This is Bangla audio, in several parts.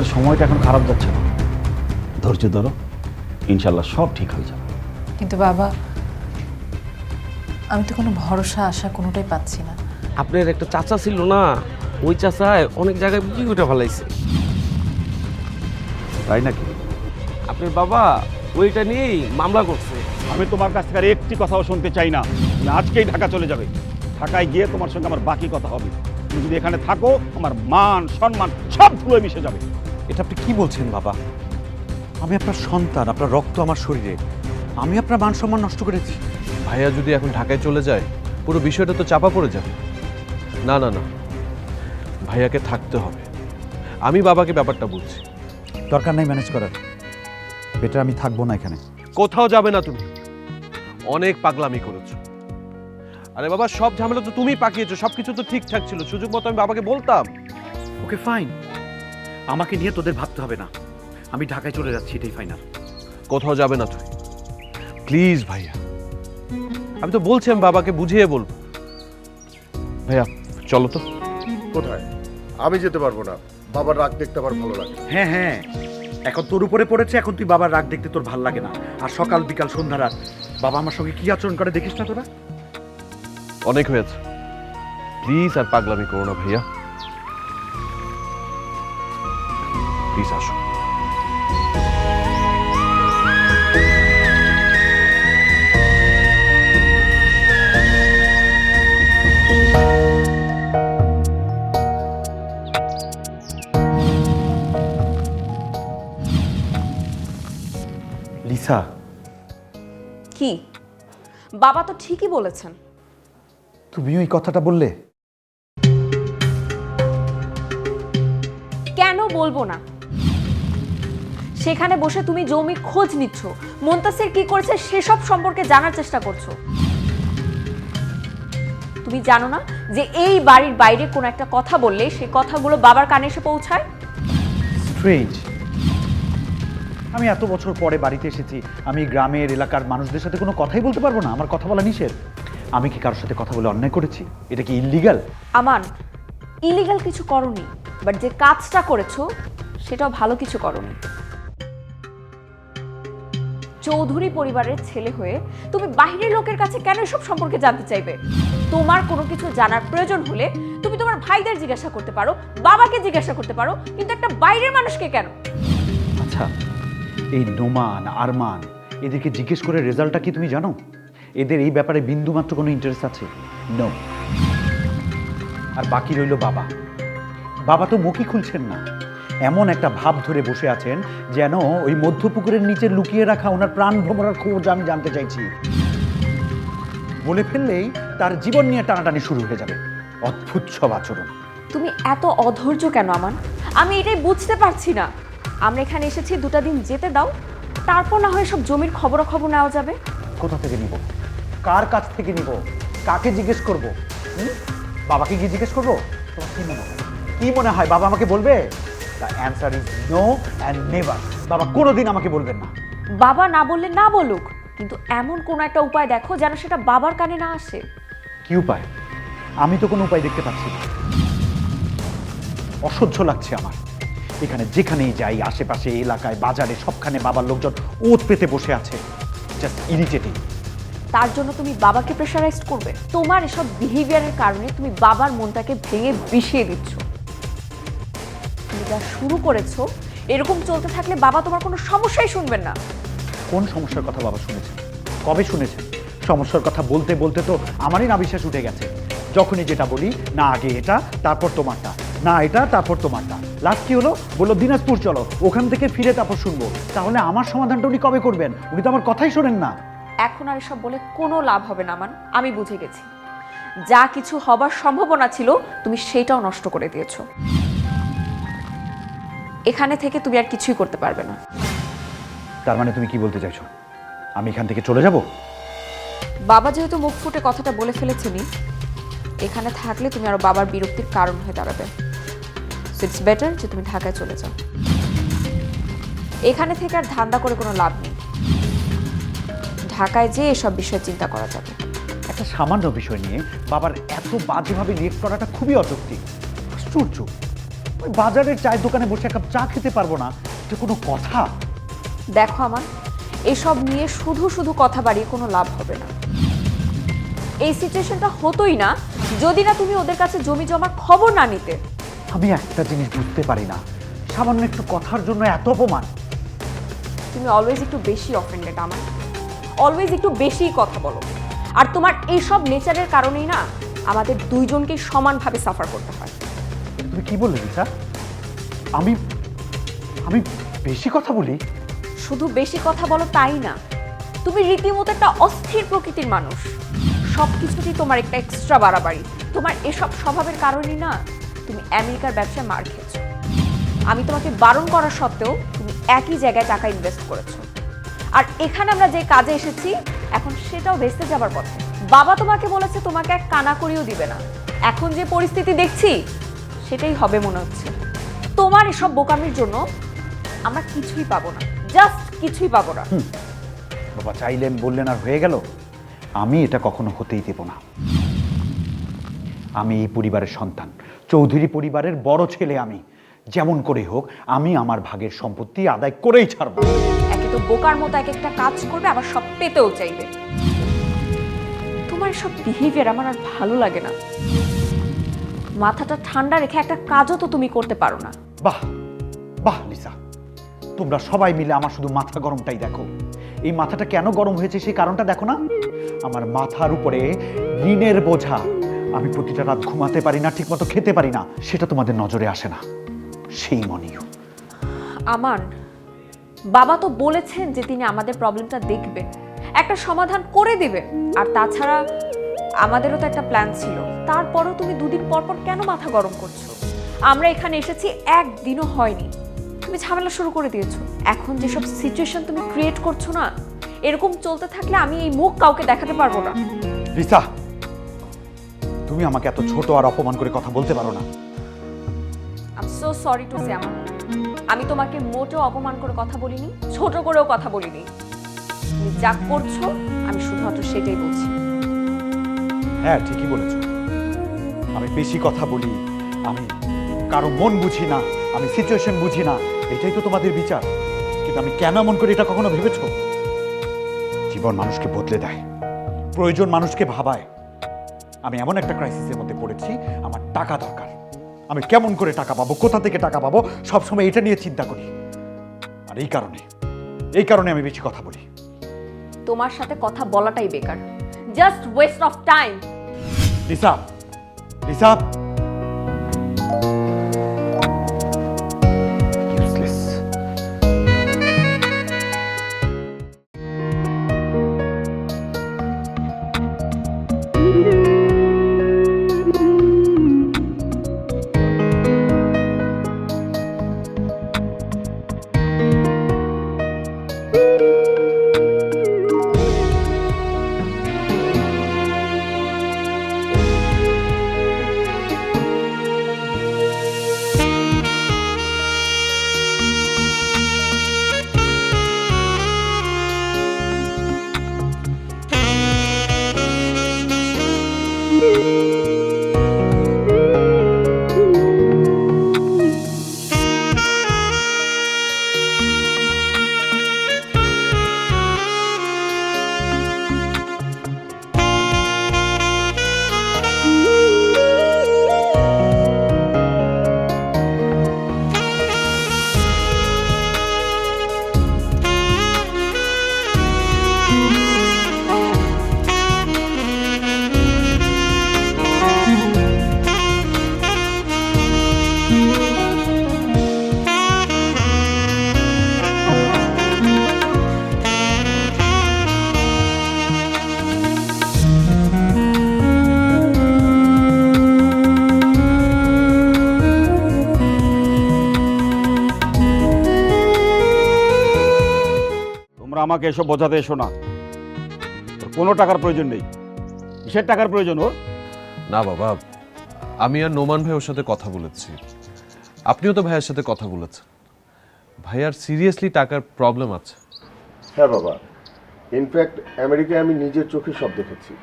তোমাদের সময়টা এখন খারাপ যাচ্ছে না। ধৈর্য ধরো ইনশাল্লাহ সব ঠিক হয়ে যাবে। কিন্তু বাবা আমি তো কোনো ভরসা আশা কোনোটাই পাচ্ছি না। আপনার একটা চাচা ছিল না? ওই চাচায় অনেক জায়গায় বিক্রি করে ফেলাইছে। তাই নাকি? আপনার বাবা ওইটা নিয়েই মামলা করছে। আমি তোমার কাছ থেকে আর একটি কথাও শুনতে চাই না। তুমি আজকেই ঢাকা চলে যাবে। ঢাকায় গিয়ে তোমার সঙ্গে আমার বাকি কথা হবে। তুমি যদি এখানে থাকো আমার মান সম্মান সব ধুয়ে মিশে যাবে। এটা আপনি কি বলছেন বাবা? আমি আপনার সন্তান আপনার রক্ত আমার শরীরে। আমি আপনার মান সম্মান নষ্ট করেছি। ভাইয়া যদি এখন ঢাকায় চলে যায় পুরো বিষয়টা তো চাপা পড়ে যাবে। না না না। ভাইয়াকে থাকতে হবে। আমি বাবাকে ব্যাপারটা বলছি। দরকার নাই ম্যানেজ করার। বেটার আমি থাকব না এখানে। কোথাও যাবে না তুমি। অনেক পাগলামি করেছ। আরে বাবা সব ঝামেলা তো তুমি পাকিয়েছো। সব কিছু তো ঠিকঠাক ছিল। সুযোগ মতো আমি বাবাকে বলতাম। Okay fine. আমাকে নিয়ে তোদের ভাবতে হবে না। আমি ঢাকায় চলে যাচ্ছি এটাই ফাইনাল কোথাও যাবে না তুই। প্লিজ ভাইয়া। আমি তো বলছি আমি বাবাকে বুঝিয়ে বলব। ভাইয়া চলো তো। কোথায়? আমি যেতে পারব না। বাবার রাগ দেখতে আমার ভালো লাগে। হ্যাঁ হ্যাঁ। এখন তোর উপরে পড়েছে এখন তুই বাবার রাগ দেখতে তোর ভালো লাগে না। আর সকাল বিকাল সন্ধ্যা রাত বাবা আমার সঙ্গে কি আচরণ করে দেখিস না তোরা? অনেক হয়েছে। প্লিজ আর পাগলামি করো না ভাইয়া। প্লিজ আসো লিসা কি? বাবা তো ঠিকই বলেছেন। তুমি ওই কথাটা বললে? কেন বলব না? সেখানে বসে তুমি জমি খোঁজ নিচ্ছ। মন্তাসির কি করেছে সেসব সম্পর্কে জানার চেষ্টা করছ। তুমি জানো না যে এই বাড়ির বাইরে কোনো একটা কথা বললে সেই কথাগুলো বাবার কানে এসে পৌঁছায়? স্ট্রেঞ্জ আমি এত বছর পরে বাড়িতে এসেছি আমি গ্রামের এলাকার মানুষদের সাথে কোনো কথাই বলতে পারব না আমার কথা বলা নিষেধ। আমি কি কারোর সাথে কথা বলে অন্যায় করেছি? এটা কি ইলিগাল আমান ইলিগাল কিছু করনি বাট যে কাজটা করেছ সেটাও ভালো কিছু করনি। চৌধুরী পরিবারের ছেলে হয়ে তুমি বাইরের লোকের কাছে কেন এসব সম্পর্কে জানতে চাইবে? তোমার কোনো কিছু জানার প্রয়োজন হলে তুমি তোমার ভাইদের জিজ্ঞাসা করতে পারো, বাবাকে জিজ্ঞাসা করতে পারো, কিন্তু একটা বাইরের মানুষকে কেন? আচ্ছা এই নোমান, আরমান, এদেরকে জিজ্ঞেস করে রেজাল্টটা কি তুমি জানো? এদের এই ব্যাপারে বিন্দুমাত্র কোনো ইন্টারেস্ট আছে? নো আর বাকি রইল বাবা। বাবা তো মুখই খুলছেন না। এমন একটা ভাব ধরে বসে আছেন যেন ওই মধ্যপুকুরের নিচে লুকিয়ে রাখা ওনার প্রাণ ভ্রমরার খোঁজ আমি জানতে চাইছি। বলে ফেললেই তার জীবন নিয়ে টানাটানি শুরু হয়ে যাবে। অদ্ভুত সব আচরণ। তুমি এত অধৈর্য কেন আমান? আমি এটাই বুঝতে পারছি না। আমরা এখানে এসেছি দুটা দিন যেতে দাও। তারপর না হয় সব জমির খবরাখবর নেওয়া যাবে। কোথা থেকে নিব? কার কাছ থেকে নিব? কাকে জিজ্ঞেস করব? বাবাকে গিয়ে জিজ্ঞেস করব? তোমার কি মনে হয়? কি মনে হয়? বাবা আমাকে বলবে? The answer is no and never বাবা কোনোদিন আমাকে বলবেন না। বাবা না বললে না বলুক কিন্তু এমন কোনো একটা উপায় দেখো যেন সেটা বাবার কানে না আসে। কি উপায়? আমি তো কোনো উপায় দেখতে পাচ্ছি না। অসহ্য লাগছে আমার। এখানে যেখানেই যাই আশেপাশে এলাকায় বাজারে সবখানে বাবার লোকজন ওত পেতে বসে আছে। জাস্ট ইরিটেটিং তার জন্য তুমি বাবাকে প্রেশারাইজ করবে। তোমার এসব বিহেভিয়ারের কারণে তুমি বাবার মনটাকে ভেঙে বিষিয়ে দিচ্ছ। যা শুরু করেছ এরকম চলতে থাকলে বাবা তোমার কোনো সমস্যাই শুনবেন না। কোন সমস্যার কথা বাবা শুনেছেন কবে শুনেছেন সমস্যার কথা বলতে বলতে তো আমারই না বিশ্বাস উঠে গেছে। যখনই যেটা বলি না আগে এটা তারপর তোমারটা। না এটা তারপর তোমারটা। লাস্ট কি হলো? বলল দিনাজপুর চলো ওখান থেকে ফিরে তারপর শুনব। তাহলে আমার সমাধানটা উনি কবে করবেন? উনি তো আমার কথাই শোনেন না। এখন আর এসব বলে কোনো লাভ হবে না মান আমি বুঝে গেছি। যা কিছু হবার সম্ভাবনা ছিল তুমি সেটাও নষ্ট করে দিয়েছ। এখানে থেকে তুমি আর কিছুই করতে পারবে না। তার মানে তুমি কি বলতে চাইছো? আমি এখান থেকে চলে যাব? বাবা যেহেতু মুখ ফুটে কথাটা বলে ফেলেছেনি এখানে থাকলে তুমি আরও বাবার বিরক্তির কারণ হয়ে দাঁড়াবে। সো ইটস বেটার যে তুমি ঢাকায় চলে যাও। এখানে থেকে আর ধান্দা করে কোনো লাভ নেই। ঢাকায় যেয়ে এসব বিষয়ে চিন্তা করা যাবে। একটা সামান্য বিষয় নিয়ে বাবার এত বাজেভাবে রিয়েক্ট করাটা খুবই অযৌক্তিক। আশ্চর্য। ওই বাজারের চায়ের দোকানে বসে এক কাপ চা খেতে পারব না। এটা কোনো কথা? দেখো আমার এসব নিয়ে শুধু শুধু কথা বাড়িয়ে কোনো লাভ হবে না। এই সিচুয়েশনটা হতোই না যদি না তুমি ওদের কাছে জমি জমার খবর না নিতে। আমি একটা জিনিস বুঝতে পারি না। সামান্য একটু কথার জন্য এত অপমান। তুমি অলওয়েজ একটু বেশি অফেন্ডেড আমার। অলওয়েজ একটু বেশিই কথা বলো। আর তোমার এইসব নেচারের কারণেই না আমাদের দুইজনকেই সমানভাবে সাফার করতে হয়। তুমি কি বললে রিসা আমি আমি বেশি কথা বলি? শুধু বেশি কথা বলো তাই না। তুমি রীতিমতো একটা অস্থির প্রকৃতির মানুষ। সব কিছুতেই তোমার একটা এক্সট্রা বাড়াবাড়ি। তোমার এসব স্বভাবের কারণেই না তুমি আমেরিকার ব্যবসায় মার খেয়েছো। আমি তোমাকে বারণ করা সত্ত্বেও তুমি একই জায়গায় টাকা ইনভেস্ট করেছ। আর এখানে আমরা যে কাজে এসেছি, এখন সেটাও ভেস্তে যাবার পথে। বাবা তোমাকে বলেছে তোমাকে এক কানা করিও দিবে না। এখন যে পরিস্থিতি দেখছি সেটাই হবে মনে হচ্ছে। তোমার এসব বোকামির জন্য আমরা কিছুই পাবো না। জাস্ট কিছুই পাবো না। বাবা চাইলেন বললেন আর হয়ে গেল। আমি এটা কখনো হতেই দেব না। আমি এই পরিবারের সন্তান। চৌধুরী পরিবারের বড় ছেলে আমি। যেমন করে হোক আমি আমার ভাগের সম্পত্তি আদায় করেই ছাড়ব। একে তো বোকার মতো এক একটা কাজ করবে আবার সব পেতেও চাইবে। তোমার সব বিহেভিয়ার আমার আর ভালো লাগে না। মাথাটা ঠান্ডা রেখে একটা কাজও তো তুমি করতে পারো না। বাহ বাহ লিসা। তোমরা সবাই মিলে আমার শুধু মাথা গরমটাই দেখো। এই মাথাটা কেন গরম হয়েছে সেই কারণটা দেখো না? আমার মাথার উপরে ঋণের বোঝা। আমি প্রতিটা রাত ঘুমাতে পারি না ঠিকমতো খেতে পারি না। সেটা তোমাদের নজরে আসে না। সেই মনীয় আমান বাবা তো বলেছেন যে তিনি আমাদের প্রবলেমটা দেখবেন একটা সমাধান করে দেবেন আর তাছাড়া আমাদেরও তো একটা প্ল্যান ছিল। তারপরও তুমি দুদিন পর পর কেন মাথা গরম করছ? আমরা এখানে এসেছি একদিনও হয়নি। তুমি ঝামেলা শুরু করে দিয়েছ। এখন যেসব সিচুয়েশন তুমি ক্রিয়েট করছ না এরকম চলতে থাকলে আমি এই মুখ কাউকে দেখাতে পারব না। রিসা তুমি আমাকে এত ছোট আর অপমান করে কথা বলতে পারো না। I'm so sorry to say আমার আমি তোমাকে মোটেও অপমান করে কথা বলিনি ছোট করেও কথা বলিনি। তুমি যা করছ আমি শুধুমাত্র সেটাই বলছি। হ্যাঁ ঠিকই বলেছ। আমি বেশি কথা বলি, আমি কারও মন বুঝি না, আমি সিচুয়েশন বুঝি না, এটাই তো তোমাদের বিচার। কিন্তু আমি কেন এমন করি এটা কখনো ভেবেছো? জীবন মানুষকে বদলে দেয়, প্রয়োজন মানুষকে ভাবায়। আমি এমন একটা ক্রাইসিসের মধ্যে পড়েছি, আমার টাকা দরকার। আমি কেমন করে টাকা পাবো, কোথা থেকে টাকা পাবো, সবসময় এটা নিয়ে চিন্তা করি। আর এই কারণে এই কারণে আমি বেশি কথা বলি। তোমার সাথে কথা বলাটাই বেকার। Just waste of time Lisa Lisa আমাকে এসব বোঝাতে এসো না। কোনো টাকার প্রয়োজন নেই। কিসের টাকার প্রয়োজন ওর? না বাবা আমি আর নোমান ভাই ওর সাথে কথা বলেছি। আপনিও তো ভাইয়ের সাথে কথা বলেছেন। ভাইয়ার সিরিয়াসলি টাকার প্রবলেম আছে। হ্যাঁ বাবা ইনফ্যাক্ট আমেরিকায় আমি নিজের চোখে সব দেখেছি।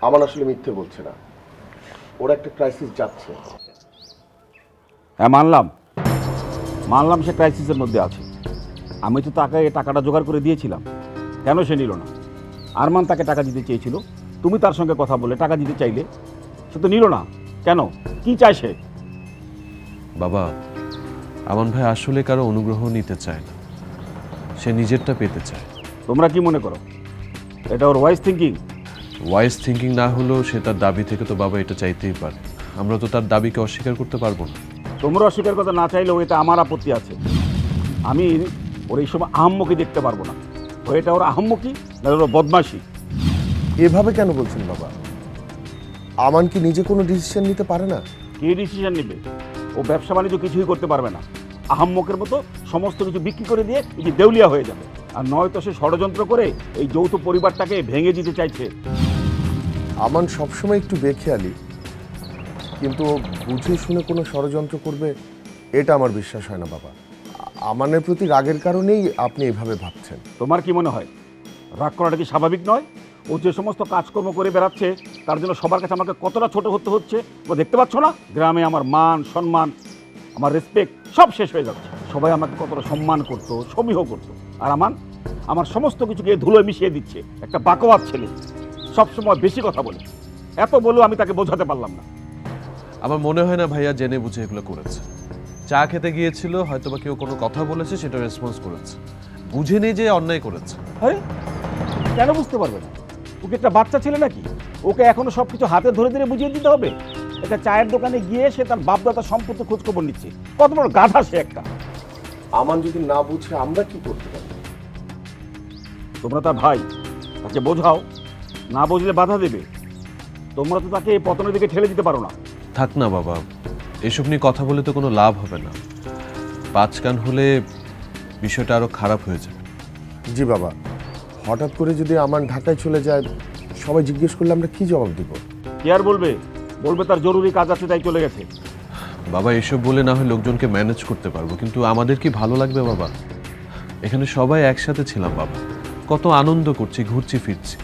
আমার আসলে মিথ্যে বলছে না। ওর একটা ক্রাইসিস যাচ্ছে। হ্যাঁ মানলাম। মানলাম সে ক্রাইসিসের মধ্যে আছে। আমি তো তাকে টাকাটা জোগাড় করে দিয়েছিলাম। কেন সে নিল না? আরমান তাকে টাকা দিতে চেয়েছিল। তুমি তার সঙ্গে কথা বলে টাকা দিতে চাইলে। সে তো নিল না। কেন? কি চায় সে? বাবা আমান ভাই আসলে কারও অনুগ্রহ নিতে চায় না। সে নিজেরটা পেতে চায়। তোমরা কি মনে করো? এটা ওর ওয়াইস থিঙ্কিং ওয়াইজ থিঙ্কিং না হলেও সে তার দাবি থেকে তো বাবা এটা চাইতেই পারে। আমরা তো তার দাবিকে অস্বীকার করতে পারব না। তোমরা অস্বীকার করতে না চাইলেও এটা আমার আপত্তি আছে। আমি ওর এই সময় আহম্মকি দেখতে পারব না। ও এটা ওর আহম্মকি না ওর বদমাশি। এভাবে কেন বলছেন বাবা? আমান কি নিজে কোনো ডিসিশন নিতে পারে না? কে ডিসিশন নেবে? ও ব্যবসা বাণিজ্য কিছুই করতে পারবে না। আহাম্মকের মতো সমস্ত কিছু বিক্রি করে দিয়ে এই যে দেউলিয়া হয়ে যাবে। আর নয়তো সে ষড়যন্ত্র করে এই যৌথ পরিবারটাকে ভেঙে দিতে চাইছে। আমান সবসময় একটু বেখেয়ালি কিন্তু বুঝে শুনে কোনো ষড়যন্ত্র করবে এটা আমার বিশ্বাস হয় না বাবা। আমানের প্রতি রাগের কারণেই আপনি এভাবে ভাবছেন। তোমার কি মনে হয়? রাগ করাটা কি স্বাভাবিক নয়? ও যে সমস্ত কাজকর্ম করে বেড়াচ্ছে তার জন্য সবার কাছে আমাকে কতটা ছোট হতে হচ্ছে ও দেখতে পাচ্ছ না? গ্রামে আমার মান সম্মান আমার রেসপেক্ট সব শেষ হয়ে যাচ্ছে। সবাই আমাকে কতটা সম্মান করতো সমীহ করতো। আর আমার আমার সমস্ত কিছুকে ধুলোয় মিশিয়ে দিচ্ছে। একটা বাকওয়াত ছেলে। সবসময় বেশি কথা বলে। এত বলেও আমি তাকে বোঝাতে পারলাম না। আমার মনে হয় না ভাইয়া জেনে বুঝে এগুলো করেছে। চা খেতে গিয়েছিল হয়তো বা কেউ কোনো কথা বলেছে সেটা রেসপন্স করেছে। বুঝে নেই যে অন্যায় করেছে। আরে কেন বুঝতে পারবে না? ওকে একটা বাচ্চা ছেলে নাকি? ওকে এখনও সব কিছু হাতে ধরে ধরে বুঝিয়ে দিতে হবে? একটা চায়ের দোকানে গিয়ে সে তার বাপদাদার সম্পত্তি খোঁজ খবর নিচ্ছে। কত বড় গাধা সে একটা। আমান যদি না বুঝে আমরা কি করতে পারি? তোমরা তার ভাই তাকে বোঝাও। না বুঝলে বাধা দেবে। তোমরা তো তাকে এই পতনের দিকে ঠেলে দিতে পারো না। থাক না বাবা এসব নিয়ে কথা বলে তো কোনো লাভ হবে না। পাঁচ কান হলে বিষয়টা আরও খারাপ হয়ে যাবে। জি বাবা হঠাৎ করে যদি আমার ঢাকায় চলে যায় সবাই জিজ্ঞেস করলে আমরা কি জবাব দিব? কি আর বলবে? বলবে তার জরুরি কাজ আছে তাই চলে গেছে। বাবা এসব বলে না হয় লোকজনকে ম্যানেজ করতে পারব কিন্তু আমাদের কি ভালো লাগবে বাবা? এখানে সবাই একসাথে ছিলাম বাবা। কত আনন্দ করছি ঘুরছি ফিরছি।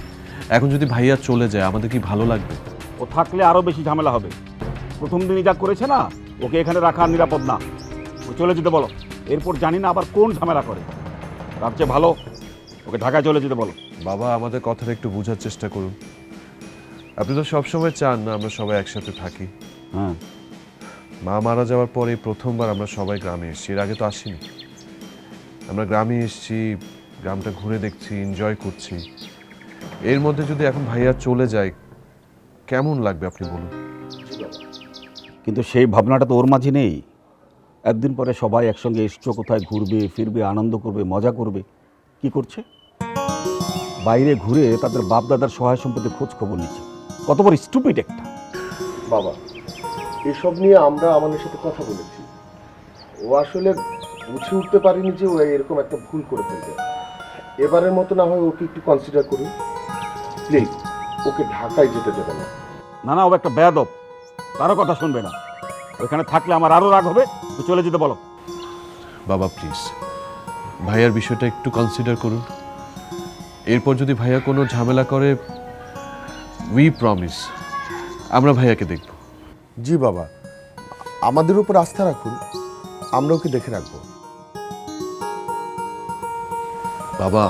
এখন যদি ভাইয়া চলে যায় আমাদের কি ভালো লাগবে? ও থাকলে আরও বেশি ঝামেলা হবে। প্রথম দিনই যা করেছে না ওকে এখানে রাখা নিরাপদ না। ও চলে যেতে বলো। এরপর জানি না আবার কোন ঝামেলা করে। তার চেয়ে ভালো ওকে ঢাকায় চলে যেতে বলো। বাবা আমাদের কথাটা একটু বোঝার চেষ্টা করুন। আপনি তো সবসময় চান না আমরা সবাই একসাথে থাকি। হ্যাঁ। মা মারা যাওয়ার পরে প্রথমবার আমরা সবাই গ্রামে এসেছি এর আগে তো আসিনি। আমরা গ্রামে এসেছি গ্রামটা ঘুরে দেখছি এনজয় করছি। এর মধ্যে যদি এখন ভাইয়া চলে যায় কেমন লাগবে আপনি বলুন? কিন্তু সেই ভাবনাটা তো ওর মাঝে নেই। একদিন পরে সবাই একসঙ্গে এসছো কোথায় ঘুরবে ফিরবে আনন্দ করবে মজা করবে। কি করছে? বাইরে ঘুরে তাদের বাপ দাদার সহায় সম্পত্তি খোঁজ খবর নিচ্ছে। কত বড় স্টুপিড একটা। বাবা এসব নিয়ে আমরা আমাদের সাথে কথা বলেছি। ও আসলে বুঝে উঠতে পারেনি যে ও এরকম একটা ভুল করে ফেলবে। এবারের মতো না হয় ওকে একটু কনসিডার করুন প্লিজ ওকে ঢাকায় যেতে দেবে না। না না ও একটা বেয়াদব। কারও কথা শুনবে না। ওখানে থাকলে আমার আরও রাগ হবে তো চলে যেতে বলো। বাবা প্লিজ ভাইয়ার বিষয়টা একটু কনসিডার করুন। এরপর যদি ভাইয়া কোনো ঝামেলা করে উই প্রমিস আমরা ভাইয়াকে দেখব। জি বাবা আমাদের উপর আস্থা রাখুন আমরা ওকে দেখে রাখব। বাবা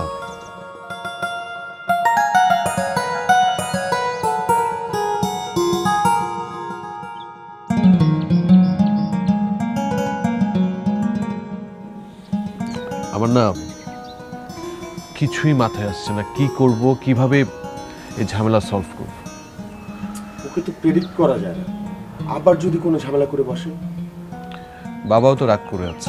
না কিছুই মাথায় আসছে না। কি করব কীভাবে এই ঝামেলা সলভ করব? ওকে তো প্রেডিক্ট করা যায় না। আবার যদি কোনো ঝামেলা করে বসে? বাবাও তো রাগ করে আছে।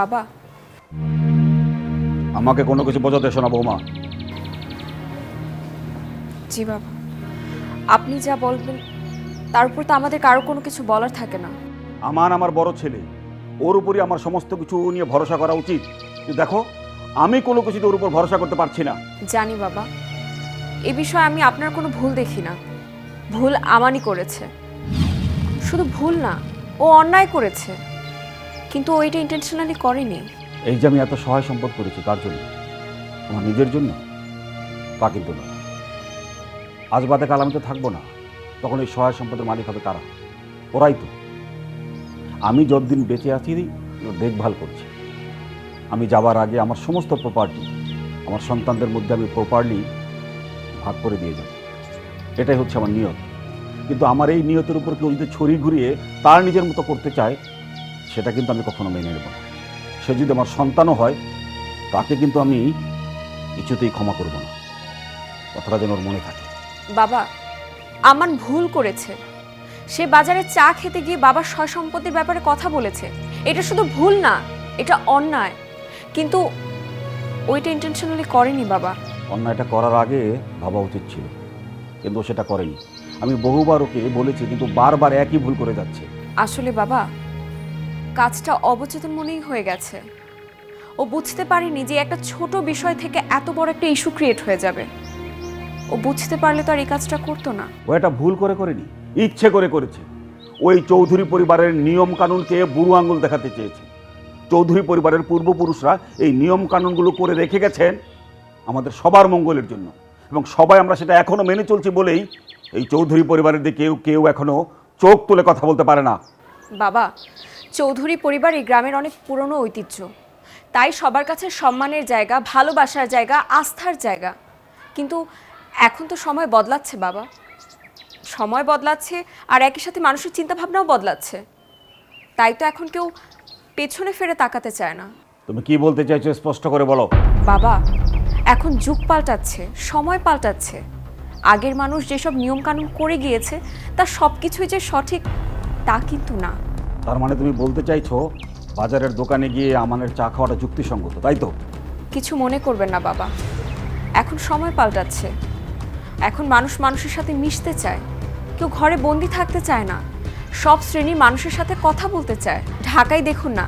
বাবা। আমাকে কোনো কিছু বোঝাতে শোনা বৌমা। জি বাবা। আপনি যা বলবেন তার উপর তো আমাদের কারও কোনো কিছু বলার থাকে না। আমার আমার বড় ছেলে ওর উপরই আমার সমস্ত কিছু নিয়ে ভরসা করা উচিত। দেখো আমি কোনো কিছুতে ওর উপর ভরসা করতে পারছি না। জানি বাবা। এ বিষয়ে আমি আপনার কোনো ভুল দেখি না। ভুল আমানই করেছে। শুধু ভুল না ও অন্যায় করেছে। কিন্তু ও এটা ইন্টেনশনালি করেনি। এই যে আমি এত সহায় সম্পদ করেছি কার জন্য? আমার নিজের জন্য? তা কিন্তু না আজ বাদে কাল আমি তো থাকব না। তখন এই সহায় সম্পদের মালিক হবে কারা? ওরাই তো। আমি যতদিন বেঁচে আছি, দেখভাল করছি। আমি যাবার আগে আমার সমস্ত প্রপার্টি আমার সন্তানদের মধ্যে আমি প্রপারলি ভাগ করে দিয়ে যাব। এটাই হচ্ছে আমার নিয়ত। কিন্তু আমার এই নিয়তের উপর কেউ যদি ছড়ি ঘুরিয়ে তার নিজের মতো করতে চায় সেটা কিন্তু আমি কখনো মেনে নেব না। সে যদি আমার সন্তানও হয় তাকে কিন্তু আমি কিছুতেই ক্ষমা করব না। কথাটা যেন ওর মনে থাকে। বাবা আমান ভুল করেছে। সে বাজারে চা খেতে গিয়ে বাবার সয় সম্পত্তির ব্যাপারে কথা বলেছে। এটা শুধু ভুল না এটা অন্যায়। কিন্তু ওইটা ইন্টেনশনালি করেনি বাবা। অন্যায়টা করার আগে ভাবা উচিত ছিল কিন্তু সেটা করেনি। আমি বহুবার ওকে বলেছি কিন্তু বারবার একই ভুল করে যাচ্ছে। আসলে বাবা কাজটা অবচেতন মনেই হয়ে গেছে। ও বুঝতে পারেনি যে একটা ছোট বিষয় থেকে এত বড় একটা ইস্যু ক্রিয়েট হয়ে যাবে। ও বুঝতে পারলে তো আর এই কাজটা করতো না। ও এটা ভুল করে করেনি ইচ্ছে করে করেছে। ওই চৌধুরী পরিবারের নিয়ম কানুনকে বুড়ো আঙুল দেখাতে চেয়েছে। চৌধুরী পরিবারের পূর্বপুরুষরা এই নিয়ম কানুনগুলো করে রেখে গেছেন আমাদের সবার মঙ্গলের জন্য। এবং সবাই আমরা সেটা এখনও মেনে চলছি বলেই এই চৌধুরী পরিবারের দিকে কেউ কেউ এখনও চোখ তুলে কথা বলতে পারে না। বাবা চৌধুরী পরিবার এই গ্রামের অনেক পুরনো ঐতিহ্য। তাই সবার কাছে সম্মানের জায়গা ভালোবাসার জায়গা আস্থার জায়গা। কিন্তু এখন তো সময় বদলাচ্ছে বাবা। সময় বদলাচ্ছে আর একই সাথে মানুষের চিন্তাভাবনাও বদলাচ্ছে। তাই তো এখন কেউ পেছনে ফিরে তাকাতে চায় না। তুমি কি বলতে চাইছো স্পষ্ট করে বলো। বাবা এখন যুগ পাল্টাচ্ছে সময় পাল্টাচ্ছে। আগের মানুষ যেসব নিয়মকানুন করে গিয়েছে তা সব কিছুই যে সঠিক তা কিন্তু না। তার মানে তুমি বলতে চাইছো বাজারের দোকানে গিয়ে আমানের চা খাওয়াটা যুক্তিসঙ্গত, তাই তো? কিছু মনে করবেন না, বাবা। এখন সময় পাল্টাচ্ছে। এখন মানুষ মানুষের সাথে মিশতে চায়। কেউ ঘরে বন্দি থাকতে চায় না। সব শ্রেণির মানুষের সাথে কথা বলতে চায়। ঢাকায় দেখুন না,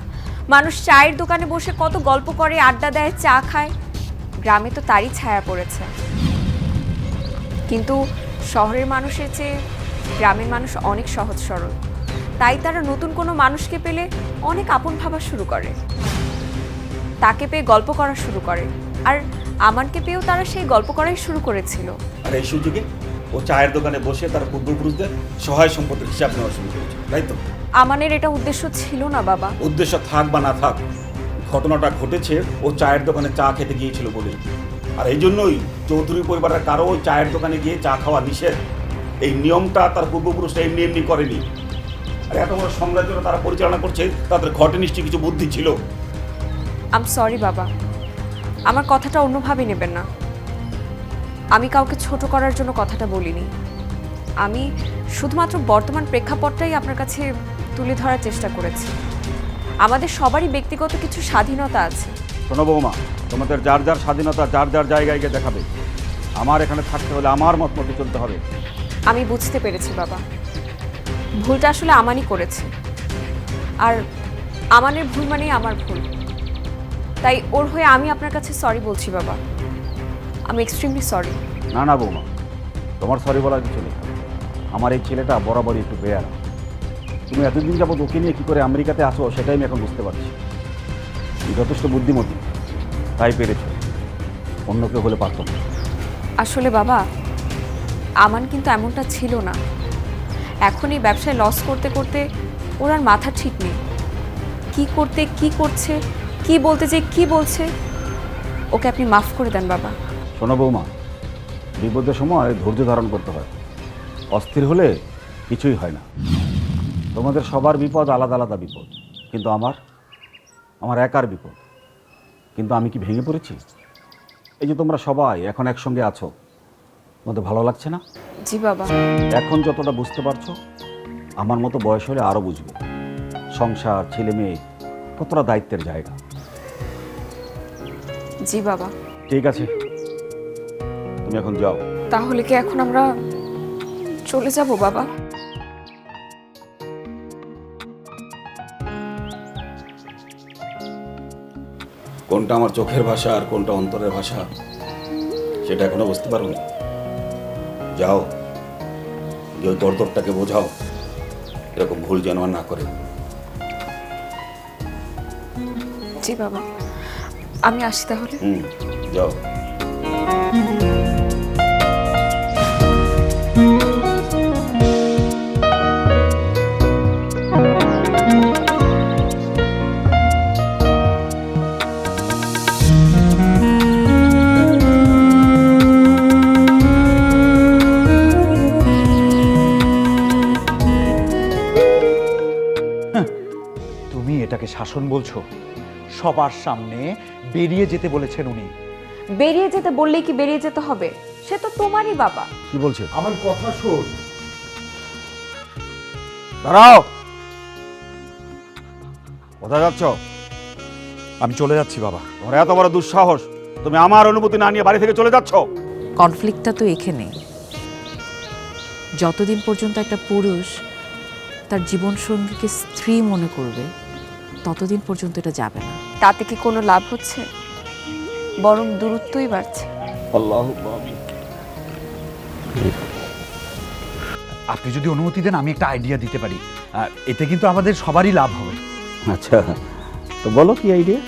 মানুষ চায়ের দোকানে বসে কত গল্প করে, আড্ডা দেয়, চা খায়। গ্রামে তো তারই ছায়া পড়েছে। কিন্তু শহরের মানুষের চেয়ে গ্রামের মানুষ অনেক সহজ সরল। তাই তারা নতুন কোনো মানুষকে পেলে অনেক আপন ভাবা শুরু করে। তাকে পেয়ে গল্প করা শুরু করে। আর আমানকে পেয়েও তারা সেই গল্প করাই শুরু করেছিল। আর এই সুযোগে ও চায়ের দোকানে বসে তার পূর্বপুরুষদের সহায় সম্পত্তির হিসাব নেওয়া শুরু করেছে তাই তো? আমানের এটা উদ্দেশ্য ছিল না বাবা। উদ্দেশ্য থাক বা না থাক ঘটনাটা ঘটেছে ও চায়ের দোকানে চা খেতে গিয়েছিল বলেই। আর এই জন্যই চৌধুরী পরিবারের কারও ওই চায়ের দোকানে গিয়ে চা খাওয়া নিষেধ। এই নিয়মটা তার পূর্বপুরুষরা এমনি এমনি করেনি। আর এত বড় সাম্রাজ্যটা তারা পরিচালনা করছে তাদের ঘটে নিশ্চয়ই কিছু বুদ্ধি ছিল। আম সরি বাবা। আমার কথাটা অন্যভাবে নেবেন না। আমি কাউকে ছোট করার জন্য কথাটা বলিনি। আমি শুধুমাত্র বর্তমান প্রেক্ষাপটটাই আপনার কাছে তুলে ধরার চেষ্টা করেছি। আমাদের সবারই ব্যক্তিগত কিছু স্বাধীনতা আছে। শোনো বৌমা তোমাদের যার যার স্বাধীনতা যার যার জায়গায় গিয়ে দেখাবে। আমার এখানে থাকতে হলে আমার মত মতো চলতে হবে। আমি বুঝতে পেরেছি বাবা। ভুলটা আসলে আমানই করেছে। আর আমানের ভুল মানেই আমার ভুল। তাই ওর হয়ে আমি আপনার কাছে সরি বলছি বাবা। আমি এক্সট্রিমলি সরি না না বৌমা তোমার সরি বলার কিছু নেই। আমার এই ছেলেটা বরাবরই একটু বেয়ার। তুমি এতদিন যাবত ওকে নিয়ে কী করে আমেরিকাতে আসো সেটাই আমি এখন বুঝতে পারছি। যথেষ্ট বুদ্ধিমতী তাই পেরেছ। অন্য কেউ হলে পারত আসলে বাবা আমান কিন্তু এমনটা ছিল না। এখন এই ব্যবসায় লস করতে করতে ওর আর মাথা ঠিক নেই। কি করতে, কি করছে, কি বলতে যে কি বলছে, ওকে আপনি মাফ করে দেন বাবা। শোনো বৌমা, বিপদের সময় ধৈর্য ধারণ করতে হয়। অস্থির হলে কিছুই হয় না। তোমাদের সবার বিপদ আলাদা আলাদা বিপদ। কিন্তু আমার আমার একার বিপদ। কিন্তু আমি কি ভেঙে পড়েছি? এই যে তোমরা সবাই এখন একসঙ্গে আছো তোমাদের ভালো লাগছে না? জি বাবা। এখন যতটা বুঝতে পারছ আমার মতো বয়স হলে আরও বুঝবে। সংসার ছেলে মেয়ে কতটা দায়িত্বের জায়গা। জি বাবা। ঠিক আছে। তুমি এখন যাও। তাহলে কি এখন আমরা চলে যাব বাবা? কোনটা আমার চোখের ভাষা আর কোনটা অন্তরের ভাষা সেটা এখনও বুঝতে পারব না যাও। যে ওই দরদরটাকে বোঝাও। এরকম ভুল যেন আর না করে। জি বাবা। আমি আসি তাহলে। হুম যাও। বলছো? সবার সামনে বেরিয়ে যেতে বলেছেন উনি। বেরিয়ে যেতে বললেই কি বেরিয়ে যেতে হবে? সে তো তোমারই বাবা। কি বলছে? আমার কথা শোন। দাঁড়াও! কোথায় যাচ্ছ? আমি চলে যাচ্ছি বাবা। ওরা এত বড় দুঃসাহস। তুমি আমার অনুমতি না নিয়ে বাড়ি থেকে চলে যাচ্ছ? কনফ্লিক্টটা তো এখানে। যতদিন পর্যন্ত একটা পুরুষ তার জীবনসঙ্গীকে স্ত্রী মনে করবে ততদিন পর্যন্ত এটা যাবে না। তাতে কি কোনো লাভ হচ্ছে? বরং দূরত্বই বাড়ছে। আল্লাহ আপনি যদি অনুমতি দেন আমি একটা আইডিয়া দিতে পারি। আর এতে কিন্তু আমাদের সবারই লাভ হবে। আচ্ছা তো বলো কি আইডিয়া